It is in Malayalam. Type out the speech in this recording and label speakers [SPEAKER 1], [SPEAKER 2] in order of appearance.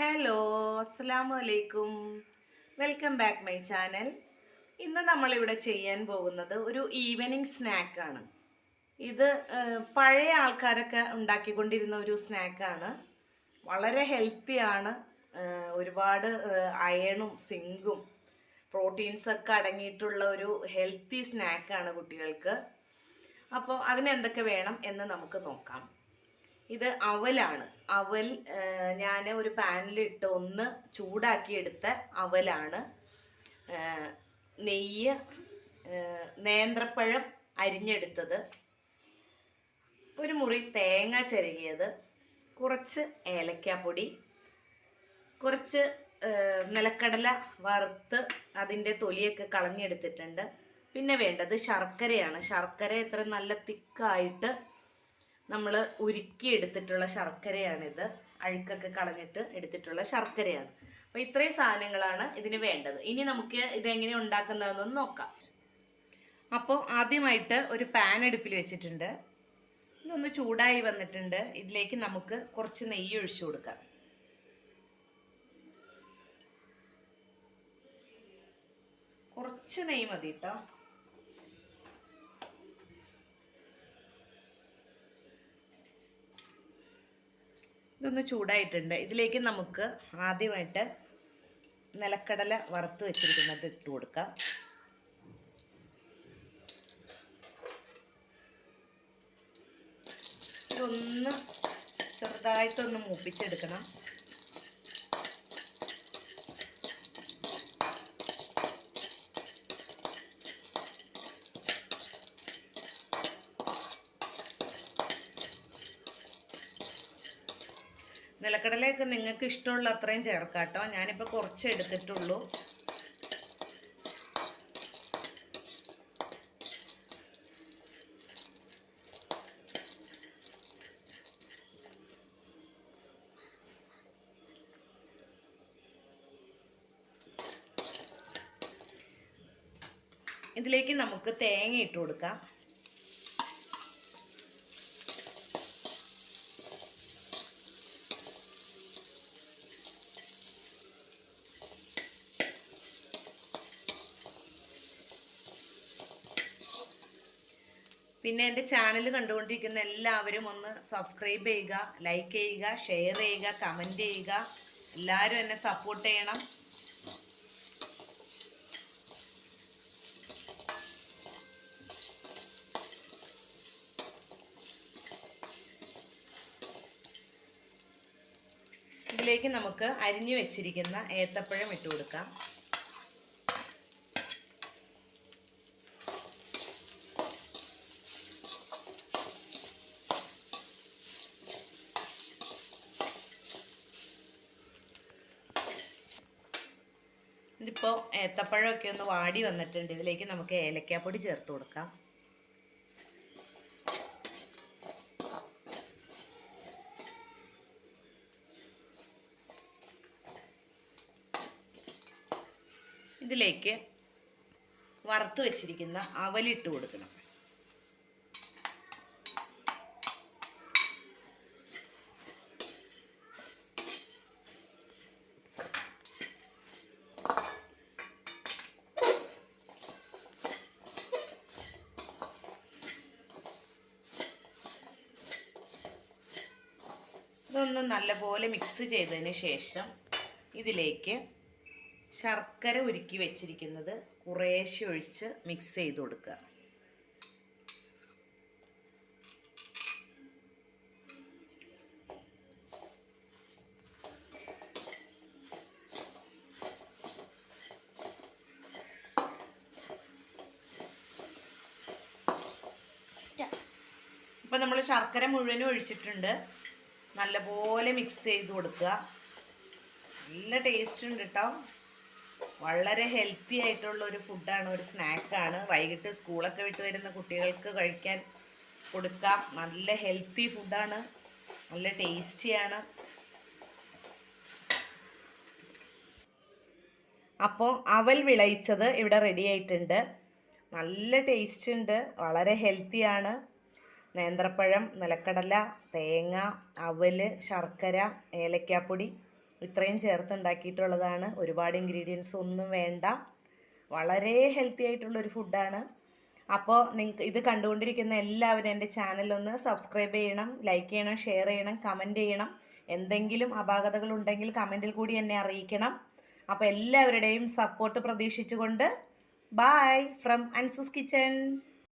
[SPEAKER 1] ഹലോ അസ്സലാമു അലൈക്കും വെൽക്കം ബാക്ക് മൈ ചാനൽ. ഇന്ന് നമ്മളിവിടെ ചെയ്യാൻ പോകുന്നത് ഒരു ഈവനിങ് സ്നാക്കാണ്. ഇത് പഴയ ആൾക്കാരൊക്കെ ഉണ്ടാക്കിക്കൊണ്ടിരുന്ന ഒരു സ്നാക്കാണ്. വളരെ ഹെൽത്തിയാണ് ഒരുപാട് അയണും സിങ്കും പ്രോട്ടീൻസൊക്കെ അടങ്ങിയിട്ടുള്ള ഒരു ഹെൽത്തി സ്നാക്കാണ് കുട്ടികൾക്ക്. അപ്പോൾ അതിനെന്തൊക്കെ വേണം എന്ന് നമുക്ക് നോക്കാം. ഇത് അവലാണ്. അവൽ ഞാൻ ഒരു പാനിലിട്ട് ഒന്ന് ചൂടാക്കിയെടുത്ത അവലാണ്. നെയ്യ് നേന്ത്രപ്പഴം അരിഞ്ഞെടുത്തത്. ഒരു മുറി തേങ്ങ ചിരകിയത്. കുറച്ച് ഏലക്കാപ്പൊടി. കുറച്ച് നിലക്കടല വറുത്ത് അതിന്റെ തൊലിയൊക്കെ കളഞ്ഞെടുത്തിട്ടുണ്ട്. പിന്നെ വേണ്ടത് ശർക്കരയാണ്. ശർക്കര ഇത്ര നല്ല തിക്കായിട്ട് നമ്മൾ ഉരുക്കി എടുത്തിട്ടുള്ള ശർക്കരയാണിത്. അഴുക്കൊക്കെ കളഞ്ഞിട്ട് എടുത്തിട്ടുള്ള ശർക്കരയാണ്. അപ്പോൾ ഇത്രയും സാധനങ്ങളാണ് ഇതിന് വേണ്ടത്. ഇനി നമുക്ക് ഇതെങ്ങനെ ഉണ്ടാക്കുന്നതെന്നൊന്ന് നോക്കാം. അപ്പോൾ ആദ്യമായിട്ട് ഒരു പാൻ അടുപ്പിൽ വെച്ചിട്ടുണ്ട്. ഇതൊന്ന് ചൂടായി വന്നിട്ടുണ്ട്. ഇതിലേക്ക് നമുക്ക് കുറച്ച് നെയ്യ് ഒഴിച്ചു കൊടുക്കാം. കുറച്ച് നെയ്യ് മതി കേട്ടോ ഇതൊന്ന് ചൂടായിട്ടുണ്ട്. ഇതിലേക്ക് നമുക്ക് ആദ്യമായിട്ട് നിലക്കടല വറുത്ത് വെച്ചിരിക്കുന്നത് ഇട്ട് കൊടുക്കാം. ഇതൊന്ന് ചെറുതായിട്ടൊന്ന് മൂപ്പിച്ചെടുക്കണം. നിലക്കടലയൊക്കെ നിങ്ങൾക്ക് ഇഷ്ടമുള്ള അത്രയും ചേർക്കാം കേട്ടോ. ഞാനിപ്പോൾ കുറച്ച് എടുത്തിട്ടുള്ളൂ. ഇതിലേക്ക് നമുക്ക് തേങ്ങ ഇട്ട് കൊടുക്കാം. പിന്നെ എന്റെ ചാനൽ കണ്ടുകൊണ്ടിരിക്കുന്ന എല്ലാവരും ഒന്ന് സബ്സ്ക്രൈബ് ചെയ്യുക ലൈക്ക് ചെയ്യുക ഷെയർ ചെയ്യുക കമന്റ് ചെയ്യുക. എല്ലാവരും എന്നെ സപ്പോർട്ട് ചെയ്യണം. ഇതിലേക്ക് നമുക്ക് അരിഞ്ഞു വെച്ചിരിക്കുന്ന ഏത്തപ്പഴം ഇട്ട് കൊടുക്കാം ഇതിപ്പോൾ ഏത്തപ്പഴമൊക്കെ ഒന്ന് വാടി വന്നിട്ടുണ്ട്. ഇതിലേക്ക് നമുക്ക് ഏലക്കാപ്പൊടി ചേർത്ത് കൊടുക്കാം. ഇതിലേക്ക് വറുത്ത് വെച്ചിരിക്കുന്ന അവലിട്ട് കൊടുക്കണം. ഇതൊന്ന് നല്ലപോലെ മിക്സ് ചെയ്തതിന് ശേഷം ഇതിലേക്ക് ശർക്കര ഉരുക്കി വെച്ചിരിക്കുന്നത് കുറേശ്ശെ ഒഴിച്ച് മിക്സ് ചെയ്ത് കൊടുക്കുക. ഇപ്പം നമ്മൾ ശർക്കര മുഴുവനും ഒഴിച്ചിട്ടുണ്ട്. നല്ലപോലെ മിക്സ് ചെയ്ത് കൊടുക്കുക. നല്ല ടേസ്റ്റ് ഉണ്ട് കേട്ടോ വളരെ ഹെൽത്തി ആയിട്ടുള്ള ഒരു ഫുഡാണ് ഒരു സ്നാക്കാണ് വൈകിട്ട് സ്കൂളൊക്കെ വിട്ട് വരുന്ന കുട്ടികൾക്ക് കഴിക്കാൻ കൊടുക്കാം. നല്ല ഹെൽത്തി ഫുഡാണ് നല്ല ടേസ്റ്റിയാണ് അപ്പോൾ അവൽ വിളയിച്ചത് ഇവിടെ റെഡി ആയിട്ടുണ്ട്. നല്ല ടേസ്റ്റ് ഉണ്ട് വളരെ ഹെൽത്തിയാണ് നേന്ത്രപ്പഴം നിലക്കടല തേങ്ങ അവൽ ശർക്കര ഏലക്കാപ്പൊടി ഇത്രയും ചേർത്തുണ്ടാക്കിയിട്ടുള്ളതാണ്. ഒരുപാട് ഇൻഗ്രീഡിയൻസ് ഒന്നും വേണ്ട. വളരെ ഹെൽത്തി ആയിട്ടുള്ളൊരു ഫുഡാണ് അപ്പോൾ നിങ്ങൾക്ക് ഇത് കണ്ടുകൊണ്ടിരിക്കുന്ന എല്ലാവരും എന്റെ ചാനലൊന്ന് സബ്സ്ക്രൈബ് ചെയ്യണം ലൈക്ക് ചെയ്യണം ഷെയർ ചെയ്യണം കമന്റ് ചെയ്യണം. എന്തെങ്കിലും അപാകതകൾ ഉണ്ടെങ്കിൽ കമന്റിൽ കൂടി എന്നെ അറിയിക്കണം. അപ്പോൾ എല്ലാവരുടെയും സപ്പോർട്ട് പ്രതീക്ഷിച്ചുകൊണ്ട് ബായ് ഫ്രം അൻസൂസ് കിച്ചൺ